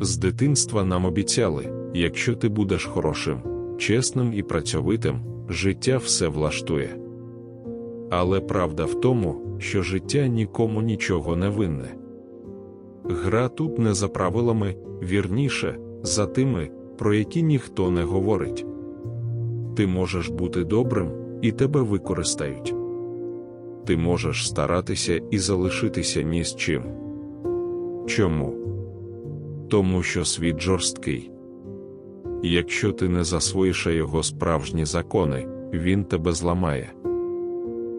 З дитинства нам обіцяли, якщо ти будеш хорошим, чесним і працьовитим, життя все влаштує. Але правда в тому, що життя нікому нічого не винне. Гра тут не за правилами, вірніше, за тими, про які ніхто не говорить. Ти можеш бути добрим, і тебе використають. Ти можеш старатися і залишитися ні з чим. Чому? Тому що світ жорсткий. Якщо ти не засвоїш його справжні закони, він тебе зламає.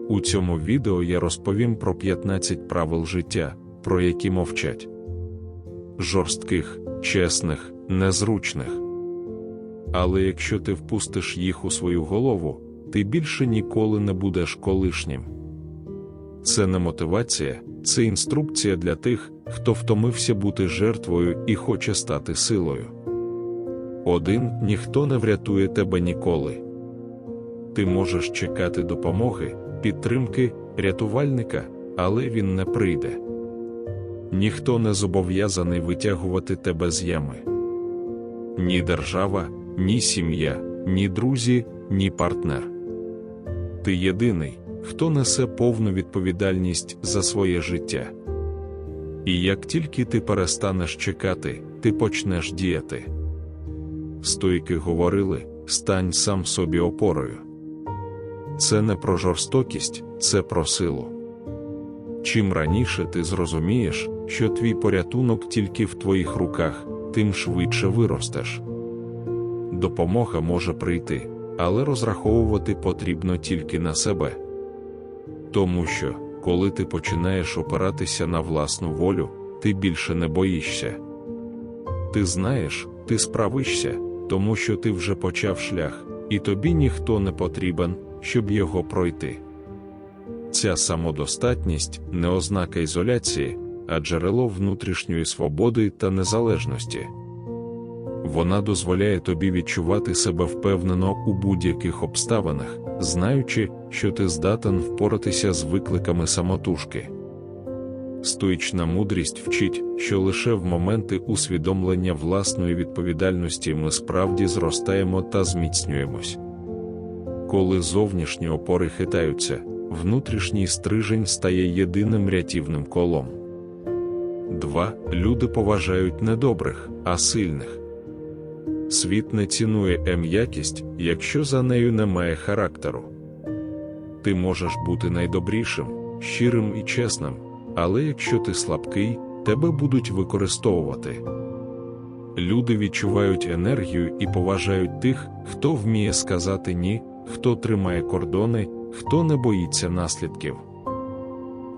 У цьому відео я розповім про 15 правил життя, про які мовчать жорстких, чесних, незручних. Але якщо ти впустиш їх у свою голову, ти більше ніколи не будеш колишнім. Це не мотивація, це інструкція для тих, хто втомився бути жертвою і хоче стати силою. Один ніхто не врятує тебе ніколи. Ти можеш чекати допомоги, підтримки, рятувальника, але він не прийде. Ніхто не зобов'язаний витягувати тебе з ями. Ні держава, ні сім'я, ні друзі, ні партнер. Ти єдиний, хто несе повну відповідальність за своє життя. І як тільки ти перестанеш чекати, ти почнеш діяти. Стойки говорили: стань сам собі опорою. Це не про жорстокість, це про силу. Чим раніше ти зрозумієш, що твій порятунок тільки в твоїх руках, тим швидше виростеш. Допомога може прийти, але розраховувати потрібно тільки на себе. Тому що, коли ти починаєш опиратися на власну волю, ти більше не боїшся. Ти знаєш, ти справишся, тому що ти вже почав шлях, і тобі ніхто не потрібен, щоб його пройти. Ця самодостатність не ознака ізоляції, а джерело внутрішньої свободи та незалежності. Вона дозволяє тобі відчувати себе впевнено у будь-яких обставинах, знаючи, що ти здатен впоратися з викликами самотужки. Стоїчна мудрість вчить, що лише в моменти усвідомлення власної відповідальності ми справді зростаємо та зміцнюємось. Коли зовнішні опори хитаються, внутрішній стрижень стає єдиним рятівним колом. 2. Люди поважають не добрих, а сильних. Світ не цінує м'якість, якщо за нею немає характеру. Ти можеш бути найдобрішим, щирим і чесним, але якщо ти слабкий, тебе будуть використовувати. Люди відчувають енергію і поважають тих, хто вміє сказати ні, хто тримає кордони, хто не боїться наслідків.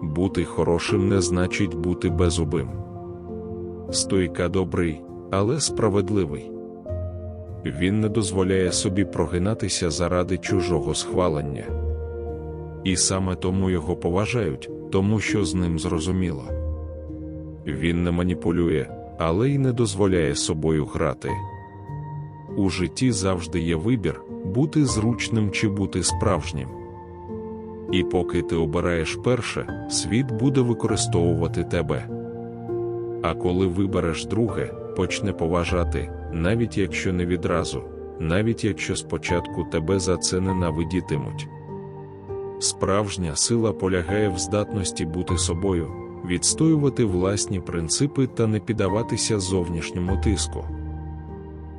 Бути хорошим не значить бути безубим. Стойка добрий, але справедливий. Він не дозволяє собі прогинатися заради чужого схвалення. І саме тому його поважають, тому що з ним зрозуміло. Він не маніпулює, але й не дозволяє собою грати. У житті завжди є вибір бути зручним чи бути справжнім. І поки ти обираєш перше, світ буде використовувати тебе. А коли вибереш друге, почне поважати, навіть якщо не відразу, навіть якщо спочатку тебе за це ненавидітимуть. Справжня сила полягає в здатності бути собою, відстоювати власні принципи та не піддаватися зовнішньому тиску.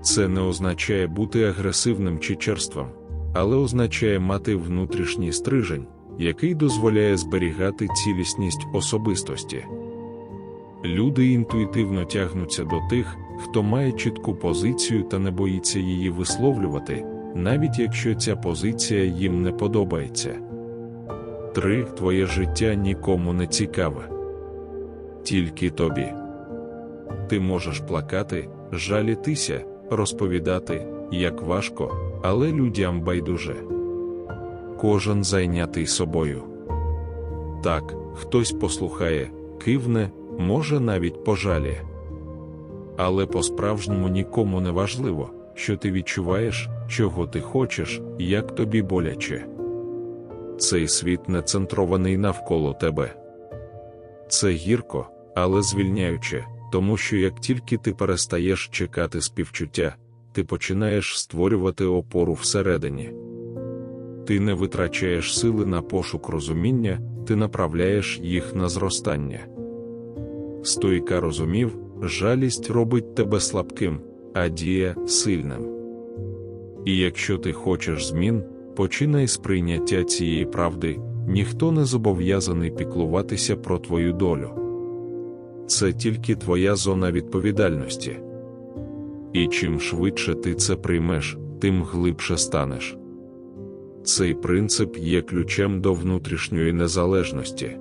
Це не означає бути агресивним чи черством, але означає мати внутрішній стрижень, який дозволяє зберігати цілісність особистості. Люди інтуїтивно тягнуться до тих, хто має чітку позицію та не боїться її висловлювати, навіть якщо ця позиція їм не подобається. 3. Твоє життя нікому не цікаве. Тільки тобі. Ти можеш плакати, жалітися, розповідати, як важко, але людям байдуже. Кожен зайнятий собою. Так, хтось послухає, кивне, може навіть пожаліє. Але по-справжньому нікому не важливо, що ти відчуваєш, чого ти хочеш, як тобі боляче. Цей світ не центрований навколо тебе. Це гірко, але звільняюче, Тому що як тільки ти перестаєш чекати співчуття, ти починаєш створювати опору всередині. Ти не витрачаєш сили на пошук розуміння, ти направляєш їх на зростання. Стоїка розумів, жалість робить тебе слабким, а дія сильним. І якщо ти хочеш змін, починай з прийняття цієї правди, ніхто не зобов'язаний піклуватися про твою долю. Це тільки твоя зона відповідальності. І чим швидше ти це приймеш, тим глибше станеш. Цей принцип є ключем до внутрішньої незалежності.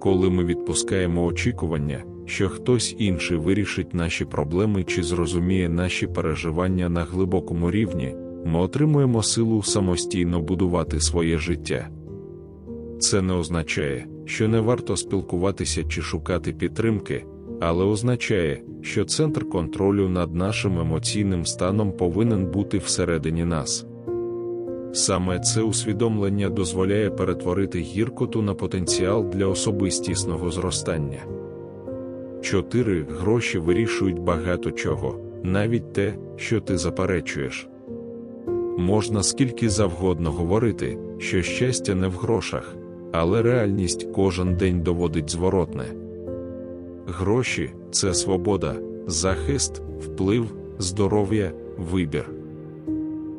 Коли ми відпускаємо очікування, що хтось інший вирішить наші проблеми чи зрозуміє наші переживання на глибокому рівні, ми отримуємо силу самостійно будувати своє життя. Це не означає, що не варто спілкуватися чи шукати підтримки, але означає, що центр контролю над нашим емоційним станом повинен бути всередині нас. Саме це усвідомлення дозволяє перетворити гіркоту на потенціал для особистісного зростання. 4. Гроші вирішують багато чого, навіть те, що ти заперечуєш. Можна скільки завгодно говорити, що щастя не в грошах, але реальність кожен день доводить зворотне. Гроші це свобода, захист, вплив, здоров'я, вибір.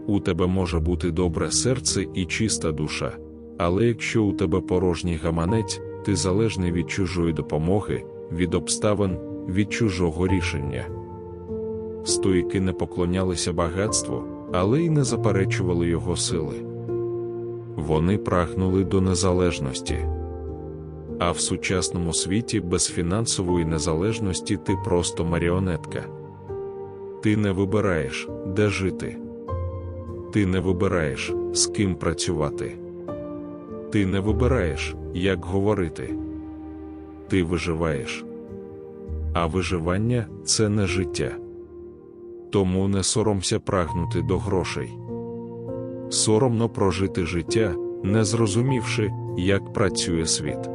У тебе може бути добре серце і чиста душа, але якщо у тебе порожній гаманець, ти залежний від чужої допомоги, від обставин, від чужого рішення. Стоїки не поклонялися багатству, але й не заперечували його сили. Вони прагнули до незалежності. А в сучасному світі без фінансової незалежності ти просто маріонетка. Ти не вибираєш, де жити. Ти не вибираєш, з ким працювати. Ти не вибираєш, як говорити. Ти виживаєш. А виживання це не життя. Тому не соромся прагнути до грошей. Соромно прожити життя, не зрозумівши, як працює світ.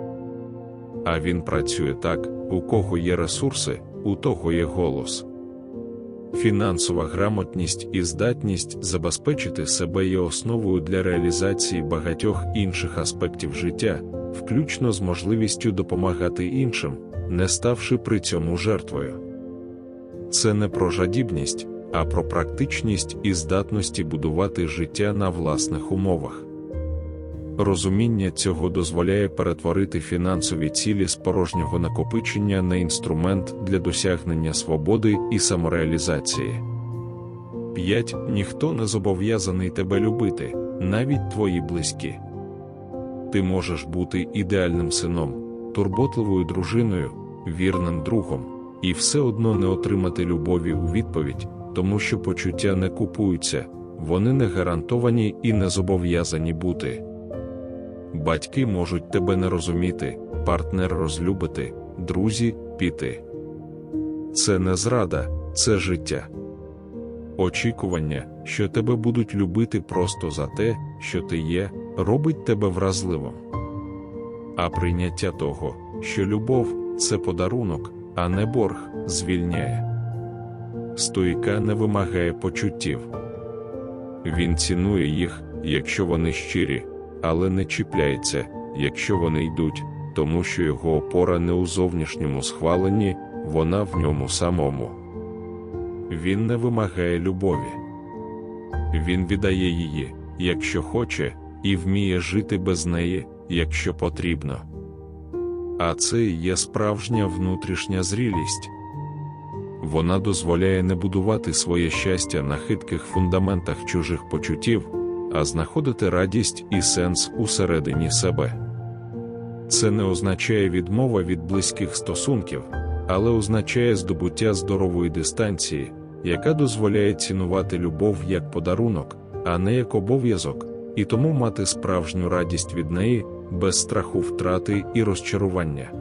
А він працює так, у кого є ресурси, у того є голос. Фінансова грамотність і здатність забезпечити себе є основою для реалізації багатьох інших аспектів життя, включно з можливістю допомагати іншим, не ставши при цьому жертвою. Це не про жадібність, а про практичність і здатності будувати життя на власних умовах. Розуміння цього дозволяє перетворити фінансові цілі з порожнього накопичення на інструмент для досягнення свободи і самореалізації. 5. Ніхто не зобов'язаний тебе любити, навіть твої близькі. Ти можеш бути ідеальним сином, турботливою дружиною, вірним другом, і все одно не отримати любові у відповідь, тому що почуття не купуються, вони не гарантовані і не зобов'язані бути. Батьки можуть тебе не розуміти, партнер розлюбити, друзі піти. Це не зрада, це життя. Очікування, що тебе будуть любити просто за те, що ти є, робить тебе вразливим. А прийняття того, що любов це подарунок, а не борг, звільняє. Стоїка не вимагає почуттів. Він цінує їх, якщо вони щирі але не чіпляється, якщо вони йдуть, тому що його опора не у зовнішньому схваленні, вона в ньому самому. Він не вимагає любові. Він віддає її, якщо хоче, і вміє жити без неї, якщо потрібно. А це є справжня внутрішня зрілість. Вона дозволяє не будувати своє щастя на хитких фундаментах чужих почуттів а знаходити радість і сенс усередині себе. Це не означає відмова від близьких стосунків, але означає здобуття здорової дистанції, яка дозволяє цінувати любов як подарунок, а не як обов'язок, і тому мати справжню радість від неї без страху втрати і розчарування.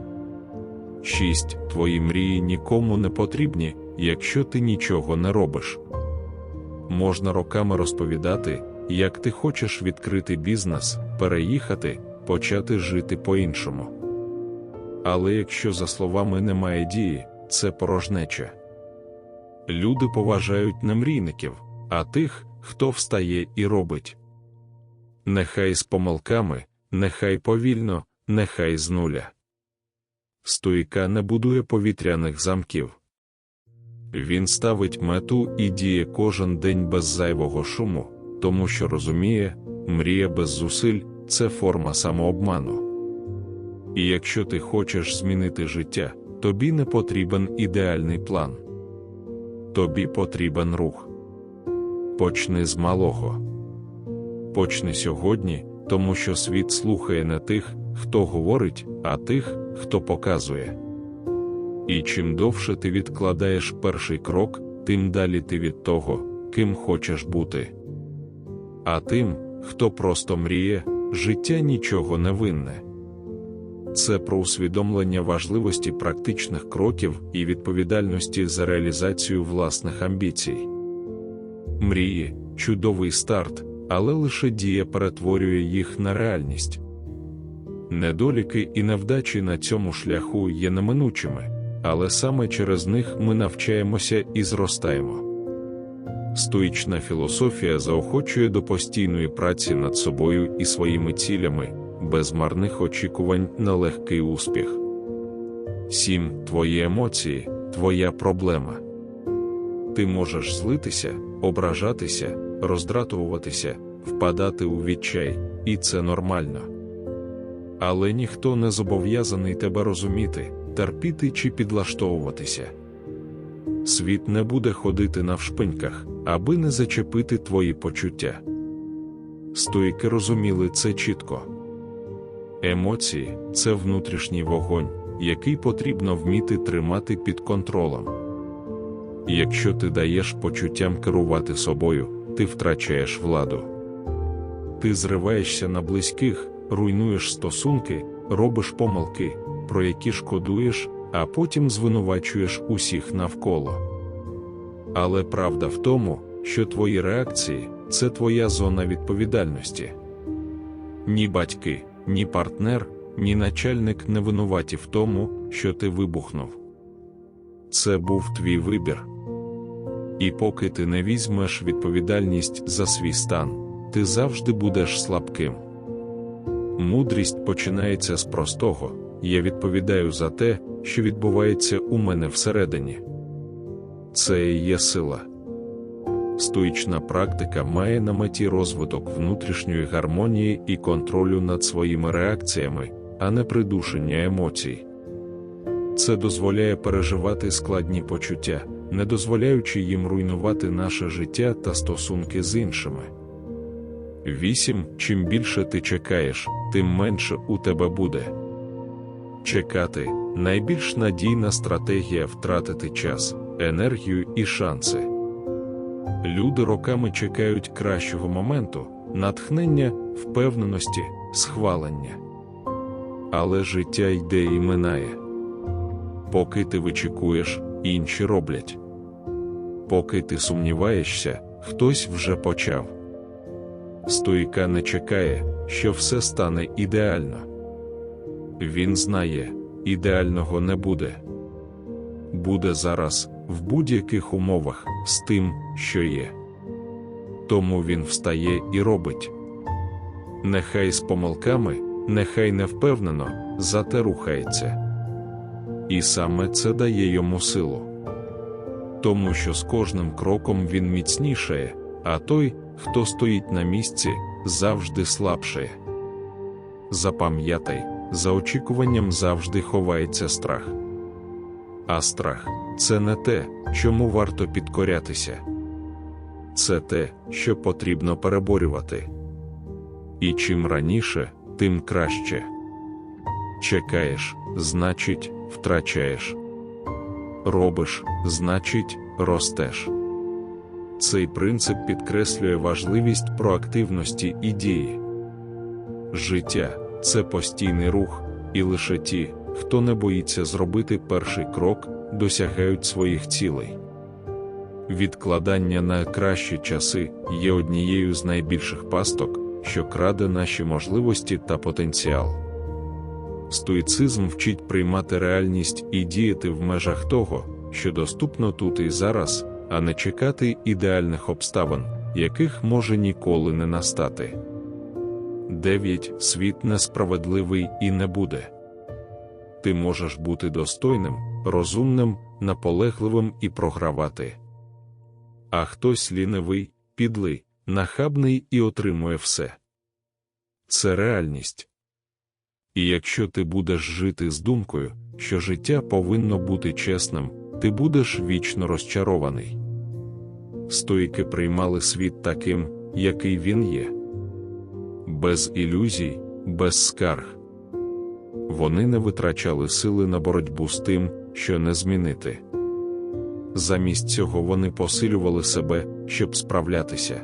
6. Твої мрії нікому не потрібні, якщо ти нічого не робиш. Можна роками розповідати, як ти хочеш відкрити бізнес, переїхати, почати жити по-іншому. Але якщо за словами немає дії, це порожнеча. Люди поважають не мрійників, а тих, хто встає і робить. Нехай з помилками, нехай повільно, нехай з нуля. Стоїка не будує повітряних замків. Він ставить мету і діє кожен день без зайвого шуму, тому що розуміє, мрія без зусиль це форма самообману. І якщо ти хочеш змінити життя, тобі не потрібен ідеальний план. Тобі потрібен рух. Почни з малого. Почни сьогодні, тому що світ слухає не тих, хто говорить, а тих, хто показує. І чим довше ти відкладаєш перший крок, тим далі ти від того, ким хочеш бути. А тим, хто просто мріє, життя нічого не винне. Це про усвідомлення важливості практичних кроків і відповідальності за реалізацію власних амбіцій. Мрії чудовий старт, але лише дія перетворює їх на реальність. Недоліки і невдачі на цьому шляху є неминучими, але саме через них ми навчаємося і зростаємо. Стоїчна філософія заохочує до постійної праці над собою і своїми цілями, без марних очікувань на легкий успіх. 7. Твої емоції, твоя проблема. Ти можеш злитися, ображатися, роздратуватися, впадати у відчай, і це нормально. Але ніхто не зобов'язаний тебе розуміти, терпіти чи підлаштовуватися. Світ не буде ходити навшпиньках, аби не зачепити твої почуття. Стоїки розуміли це чітко. Емоції це внутрішній вогонь, який потрібно вміти тримати під контролем. Якщо ти даєш почуттям керувати собою, ти втрачаєш владу. Ти зриваєшся на близьких, руйнуєш стосунки, робиш помилки, про які шкодуєш, а потім звинувачуєш усіх навколо. Але правда в тому, що твої реакції це твоя зона відповідальності. Ні батьки, ні партнер, ні начальник не винуваті в тому, що ти вибухнув. Це був твій вибір. І поки ти не візьмеш відповідальність за свій стан, ти завжди будеш слабким. Мудрість починається з простого я відповідаю за те, що відбувається у мене всередині. Це і є сила. Стоїчна практика має на меті розвиток внутрішньої гармонії і контролю над своїми реакціями, а не придушення емоцій. Це дозволяє переживати складні почуття, не дозволяючи їм руйнувати наше життя та стосунки з іншими. 8. Чим більше ти чекаєш, тим менше у тебе буде. Чекати найбільш надійна стратегія втратити час, енергію і шанси. Люди роками чекають кращого моменту, натхнення, впевненості, схвалення. Але життя йде і минає. Поки ти вичікуєш, інші роблять. Поки ти сумніваєшся, хтось вже почав. Стоїка не чекає, що все стане ідеально. Він знає, ідеального не буде. Буде зараз, в будь-яких умовах, з тим, що є. Тому він встає і робить. Нехай з помилками, нехай не впевнено, зате рухається. І саме це дає йому силу. Тому що з кожним кроком він міцнішає, а той, хто стоїть на місці, завжди слабшає. Запам'ятай, за очікуванням завжди ховається страх. А страх це не те, чому варто підкорятися. Це те, що потрібно переборювати. І чим раніше, тим краще. Чекаєш, значить, втрачаєш. Робиш, значить, ростеш. Цей принцип підкреслює важливість проактивності і дії. Життя це постійний рух, і лише ті, хто не боїться зробити перший крок, досягають своїх цілей. Відкладання на кращі часи є однією з найбільших пасток, що краде наші можливості та потенціал. Стоїцизм вчить приймати реальність і діяти в межах того, що доступно тут і зараз, а не чекати ідеальних обставин, яких може ніколи не настати. 9. Світ несправедливий і не буде. Ти можеш бути достойним, розумним, наполегливим і програвати. А хтось лінивий, підлий, нахабний і отримує все. Це реальність. І якщо ти будеш жити з думкою, що життя повинно бути чесним, ти будеш вічно розчарований. Стоїки приймали світ таким, який він є, без ілюзій, без скарг. Вони не витрачали сили на боротьбу з тим, що не змінити. Замість цього вони посилювали себе, щоб справлятися.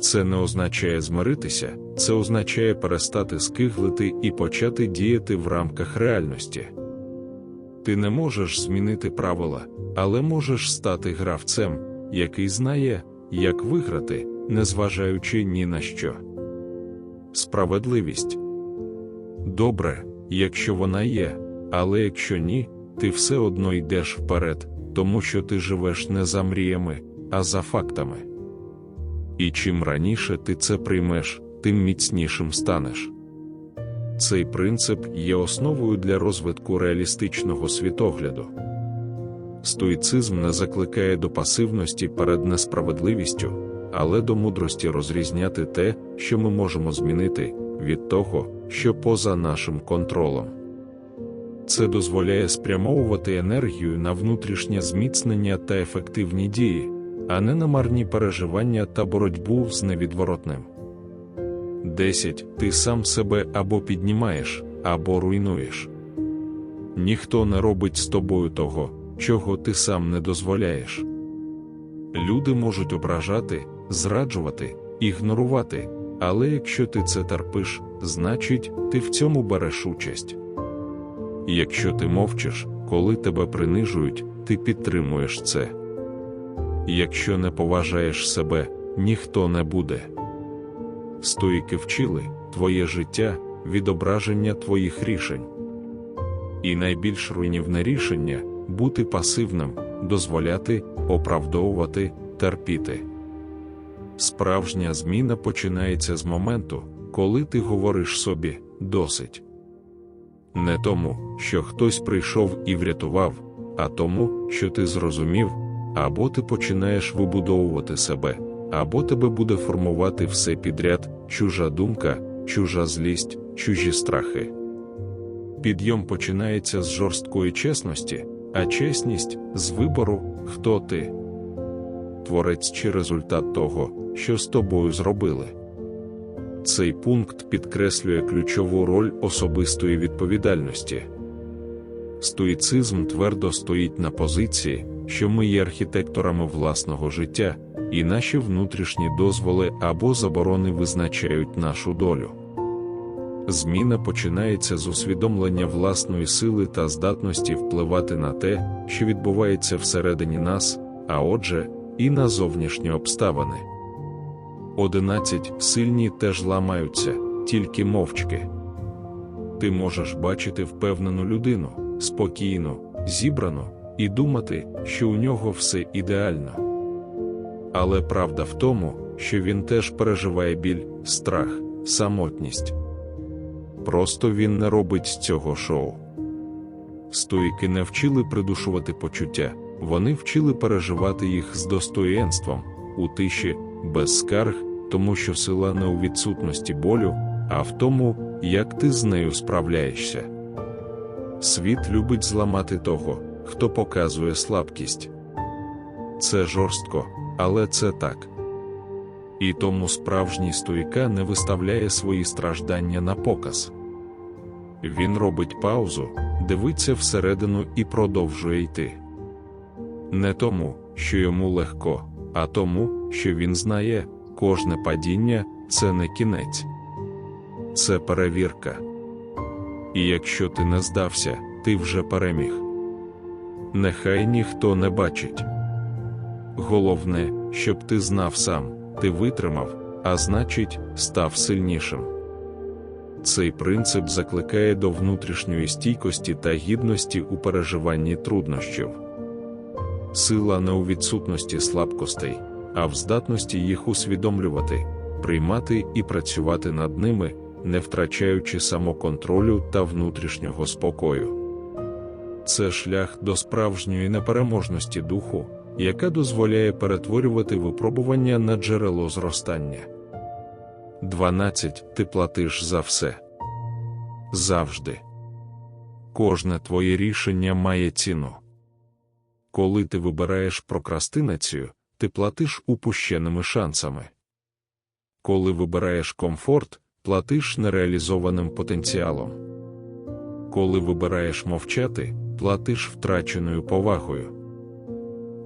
Це не означає змиритися, це означає перестати скиглити і почати діяти в рамках реальності. Ти не можеш змінити правила, але можеш стати гравцем, який знає, як виграти, незважаючи ні на що. Справедливість добре, якщо вона є, але якщо ні, ти все одно йдеш вперед, тому що ти живеш не за мріями, а за фактами. І чим раніше ти це приймеш, тим міцнішим станеш. Цей принцип є основою для розвитку реалістичного світогляду. Стоїцизм не закликає до пасивності перед несправедливістю, але до мудрості розрізняти те, що ми можемо змінити, від того, що поза нашим контролем. Це дозволяє спрямовувати енергію на внутрішнє зміцнення та ефективні дії, а не на марні переживання та боротьбу з невідворотним. 10. Ти сам себе або піднімаєш, або руйнуєш. Ніхто не робить з тобою того, чого ти сам не дозволяєш. Люди можуть ображати, зраджувати, ігнорувати, але якщо ти це терпиш, значить, ти в цьому береш участь. Якщо ти мовчиш, коли тебе принижують, ти підтримуєш це. Якщо не поважаєш себе, ніхто не буде. Стоїки вчили твоє життя, відображення твоїх рішень. І найбільш руйнівне рішення бути пасивним, дозволяти, оправдовувати, терпіти. Справжня зміна починається з моменту, коли ти говориш собі досить. Не тому, що хтось прийшов і врятував, а тому, що ти зрозумів, або ти починаєш вибудовувати себе, або тебе буде формувати все підряд, чужа думка, чужа злість, чужі страхи. Підйом починається з жорсткої чесності, а чесність з вибору, хто ти, творець чи результат того, що з тобою зробили. Цей пункт підкреслює ключову роль особистої відповідальності. Стоїцизм твердо стоїть на позиції, що ми є архітекторами власного життя, і наші внутрішні дозволи або заборони визначають нашу долю. Зміна починається з усвідомлення власної сили та здатності впливати на те, що відбувається всередині нас, а отже, і на зовнішні обставини. 11. Сильні теж ламаються, тільки мовчки. Ти можеш бачити впевнену людину, спокійну, зібрану, і думати, що у нього все ідеально. Але правда в тому, що він теж переживає біль, страх, самотність. Просто він не робить з цього шоу. Стоїки не вчили придушувати почуття, вони вчили переживати їх з достоєнством, у тиші, без скарг, тому що сила не у відсутності болю, а в тому, як ти з нею справляєшся. Світ любить зламати того, хто показує слабкість. Це жорстко, але це так. І тому справжній стоїка не виставляє свої страждання на показ. Він робить паузу, дивиться всередину і продовжує йти. Не тому, що йому легко, а тому, що він знає, кожне падіння це не кінець, це перевірка. І якщо ти не здався, ти вже переміг. Нехай ніхто не бачить. Головне, щоб ти знав сам, ти витримав, а значить, став сильнішим. Цей принцип закликає до внутрішньої стійкості та гідності у переживанні труднощів. Сила не у відсутності слабкостей, а в здатності їх усвідомлювати, приймати і працювати над ними, не втрачаючи самоконтролю та внутрішнього спокою. Це шлях до справжньої непереможності духу, яка дозволяє перетворювати випробування на джерело зростання. 12. Ти платиш за все. Завжди. Кожне твоє рішення має ціну. Коли ти вибираєш прокрастинацію, ти платиш упущеними шансами. Коли вибираєш комфорт, платиш нереалізованим потенціалом. Коли вибираєш мовчати, платиш втраченою повагою.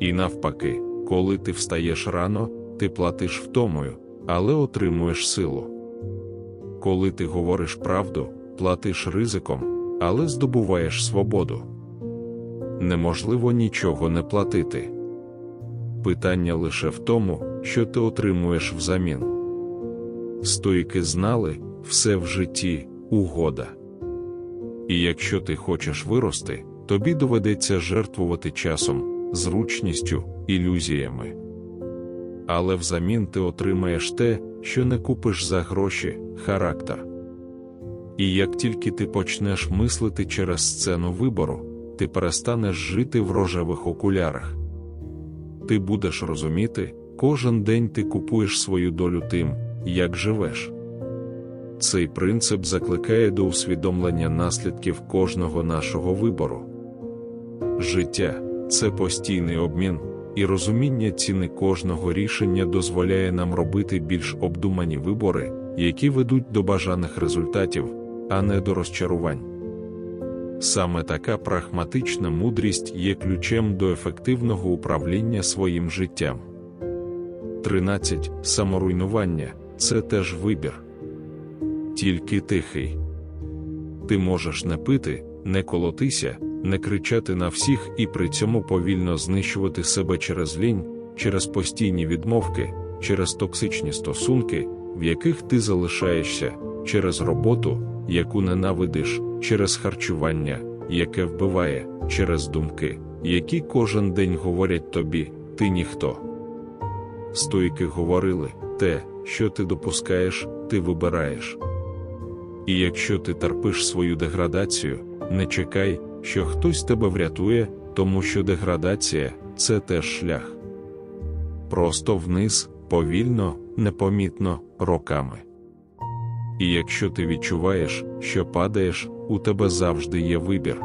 І навпаки, коли ти встаєш рано, ти платиш втомою, але отримуєш силу. Коли ти говориш правду, платиш ризиком, але здобуваєш свободу. Неможливо нічого не платити. Питання лише в тому, що ти отримуєш взамін. Стоїки знали все в житті угода. І якщо ти хочеш вирости, тобі доведеться жертвувати часом, зручністю, ілюзіями. Але взамін ти отримаєш те, що не купиш за гроші, характер. І як тільки ти почнеш мислити через сцену вибору, ти перестанеш жити в рожевих окулярах. Ти будеш розуміти, кожен день ти купуєш свою долю тим, як живеш. Цей принцип закликає до усвідомлення наслідків кожного нашого вибору. Життя це постійний обмін, і розуміння ціни кожного рішення дозволяє нам робити більш обдумані вибори, які ведуть до бажаних результатів, а не до розчарувань. Саме така прагматична мудрість є ключем до ефективного управління своїм життям. 13. Саморуйнування це теж вибір. Тільки тихий. Ти можеш не пити, не колотися, не кричати на всіх і при цьому повільно знищувати себе через лінь, через постійні відмовки, через токсичні стосунки, в яких ти залишаєшся, через роботу, яку ненавидиш, через харчування, яке вбиває, через думки, які кожен день говорять тобі, ти ніхто. Стоїки говорили те, що ти допускаєш, ти вибираєш. І якщо ти терпиш свою деградацію, не чекай, що хтось тебе врятує, тому що деградація це теж шлях. Просто вниз, повільно, непомітно, роками. І якщо ти відчуваєш, що падаєш, у тебе завжди є вибір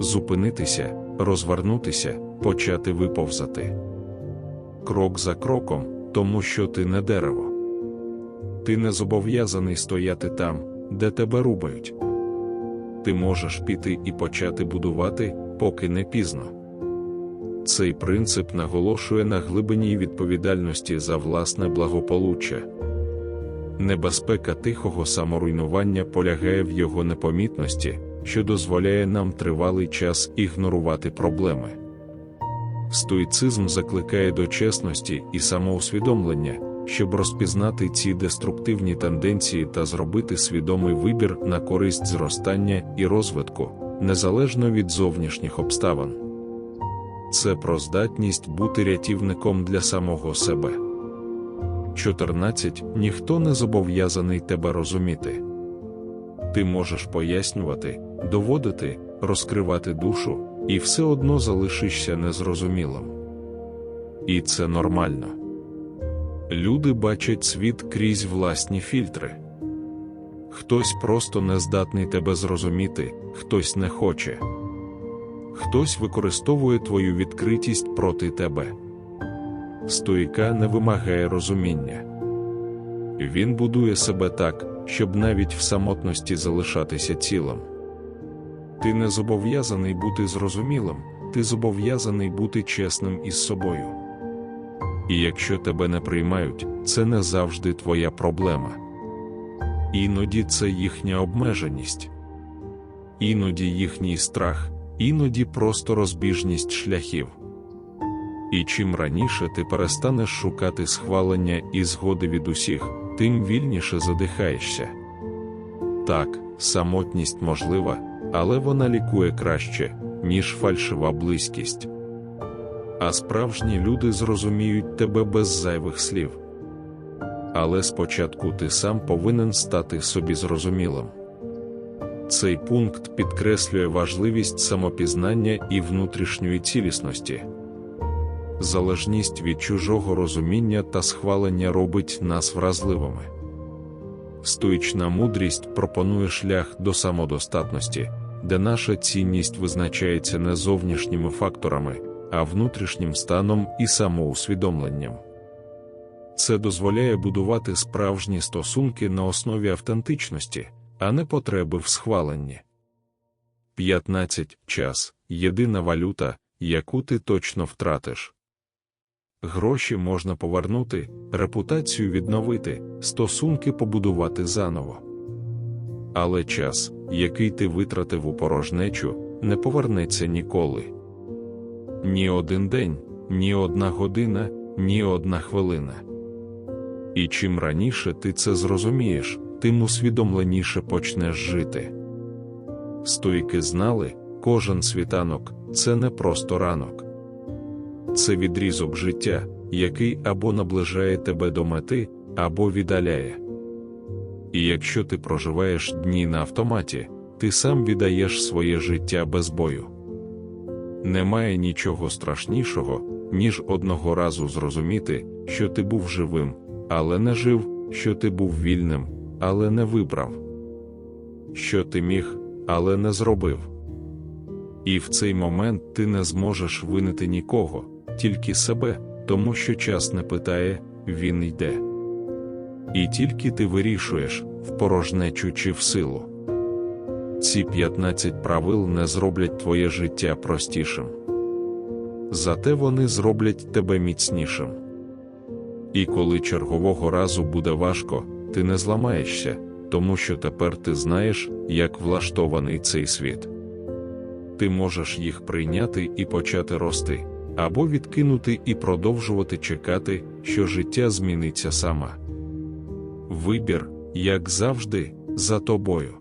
зупинитися, розвернутися, почати виповзати. Крок за кроком, тому що ти не дерево. Ти не зобов'язаний стояти там, де тебе рубають. Ти можеш піти і почати будувати, поки не пізно. Цей принцип наголошує на глибинній відповідальності за власне благополуччя. Небезпека тихого саморуйнування полягає в його непомітності, що дозволяє нам тривалий час ігнорувати проблеми. Стоїцизм закликає до чесності і самоусвідомлення, щоб розпізнати ці деструктивні тенденції та зробити свідомий вибір на користь зростання і розвитку, незалежно від зовнішніх обставин. Це про здатність бути рятівником для самого себе. 14. Ніхто не зобов'язаний тебе розуміти. Ти можеш пояснювати, доводити, розкривати душу, і все одно залишишся незрозумілим. І це нормально. Люди бачать світ крізь власні фільтри. Хтось просто не здатний тебе зрозуміти, хтось не хоче. Хтось використовує твою відкритість проти тебе. Стоїка не вимагає розуміння. Він будує себе так, щоб навіть в самотності залишатися цілим. Ти не зобов'язаний бути зрозумілим, ти зобов'язаний бути чесним із собою. І якщо тебе не приймають, це не завжди твоя проблема. Іноді це їхня обмеженість, іноді їхній страх, іноді просто розбіжність шляхів. І чим раніше ти перестанеш шукати схвалення і згоди від усіх, тим вільніше задихаєшся. Так, самотність можлива, але вона лікує краще, ніж фальшива близькість. А справжні люди зрозуміють тебе без зайвих слів. Але спочатку ти сам повинен стати собі зрозумілим. Цей пункт підкреслює важливість самопізнання і внутрішньої цілісності. Залежність від чужого розуміння та схвалення робить нас вразливими. Стоїчна мудрість пропонує шлях до самодостатності, де наша цінність визначається не зовнішніми факторами, а внутрішнім станом і самоусвідомленням. Це дозволяє будувати справжні стосунки на основі автентичності, а не потреби в схваленні. 15. Час єдина валюта, яку ти точно втратиш. Гроші можна повернути, репутацію відновити, стосунки побудувати заново. Але час, який ти витратив у порожнечу, не повернеться ніколи. Ні один день, ні одна година, ні одна хвилина. І чим раніше ти це зрозумієш, тим усвідомленіше почнеш жити. Стоїки знали, кожен світанок це не просто ранок, це відрізок життя, який або наближає тебе до мети, або віддаляє. І якщо ти проживаєш дні на автоматі, ти сам віддаєш своє життя без бою. Немає нічого страшнішого, ніж одного разу зрозуміти, що ти був живим, але не жив, що ти був вільним, але не вибрав, що ти міг, але не зробив. І в цей момент ти не зможеш винити нікого, тільки себе, тому що час не питає, він йде. І тільки ти вирішуєш, в порожнечу чи в силу. Ці 15 правил не зроблять твоє життя простішим. Зате вони зроблять тебе міцнішим. І коли чергового разу буде важко, ти не зламаєшся, тому що тепер ти знаєш, як влаштований цей світ. Ти можеш їх прийняти і почати рости, або відкинути і продовжувати чекати, що життя зміниться сама. Вибір, як завжди, за тобою.